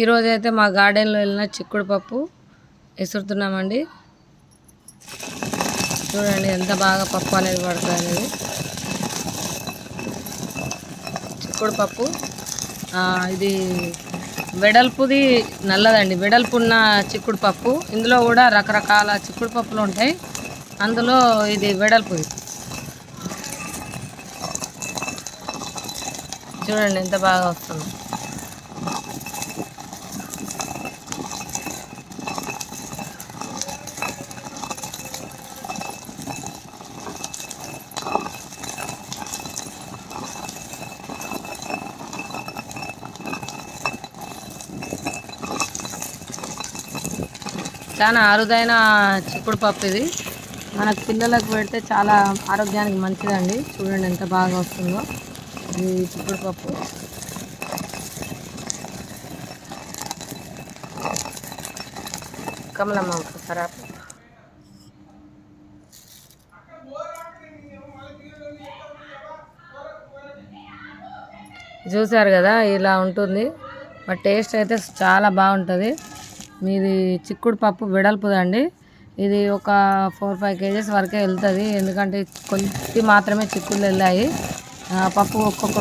ఈరోజు అయితే మా గార్డెన్లో వెళ్ళిన చిక్కుడు పప్పు ఎసురుతున్నామండి. చూడండి ఎంత బాగా పప్పు అనేది పడుతుంది అనేది. చిక్కుడు పప్పు ఇది వెడల్పుది నల్లదండి. వెడల్పు ఉన్న చిక్కుడు పప్పు. ఇందులో కూడా రకరకాల చిక్కుడు పప్పులు ఉంటాయి. అందులో ఇది వెడల్పుది. చూడండి ఎంత బాగా వస్తుంది. చాలా అరుదైన చిక్కుడు పప్పు ఇది. మనకు పిల్లలకు పెడితే చాలా ఆరోగ్యానికి మంచిదండి. చూడండి ఎంత బాగా వస్తుందో ఈ చిక్కుడు పప్పు. కమలమ్మ సరా చూశారు చూసారు కదా ఇలా ఉంటుంది. బట్ టేస్ట్ అయితే చాలా బాగుంటుంది. మీది చిక్కుడు పప్పు వెడల్పుదండి. ఇది ఒక ఫోర్ ఫైవ్ కేజెస్ వరకే వెళ్తుంది. ఎందుకంటే కొంచెం మాత్రమే చిక్కుళ్ళు వెళ్ళాయి. పప్పు ఒక్కొక్క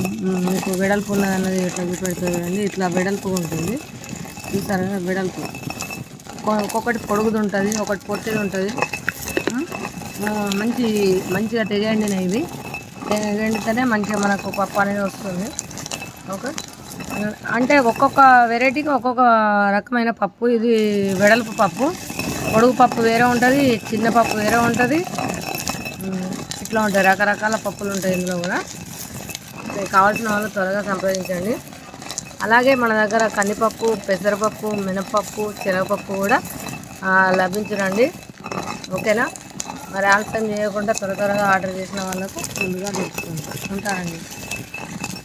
మీకు వెడల్పు ఉన్నది అన్నది ఇట్లా చూపెడుతుంది అండి. ఇట్లా వెడల్పు ఉంటుంది. చూసారా? వెడల్పు. ఒక్కొక్కటి పొడుగుది ఉంటుంది ఒకటి పొట్టిది ఉంటుంది మంచి మంచిగా తెగండిన ఇది తెగండితేనే మంచిగా మనకు పప్పు అనేది వస్తుంది. ఓకే? అంటే ఒక్కొక్క వెరైటీకి ఒక్కొక్క రకమైన పప్పు. ఇది వెడల్పు పప్పు. పొడుగు పప్పు వేరే ఉంటుంది చిన్న పప్పు వేరే ఉంటుంది. ఇట్లా ఉంటాయి రకరకాల పప్పులు ఉంటాయి ఇందులో కూడా. మీకు కావాల్సిన వాళ్ళు త్వరగా సంప్రదించండి. అలాగే మన దగ్గర కందిపప్పు పెసరపప్పు మినపప్పు శనగపప్పు కూడా ఆ, లభించునండి ఓకేనా? మరి ఆలస్యం చేయకుండా త్వర త్వరగా ఆర్డర్ చేసిన వాళ్ళకు ముందుగా తెచ్చుకుంటాం ఉంటానండి.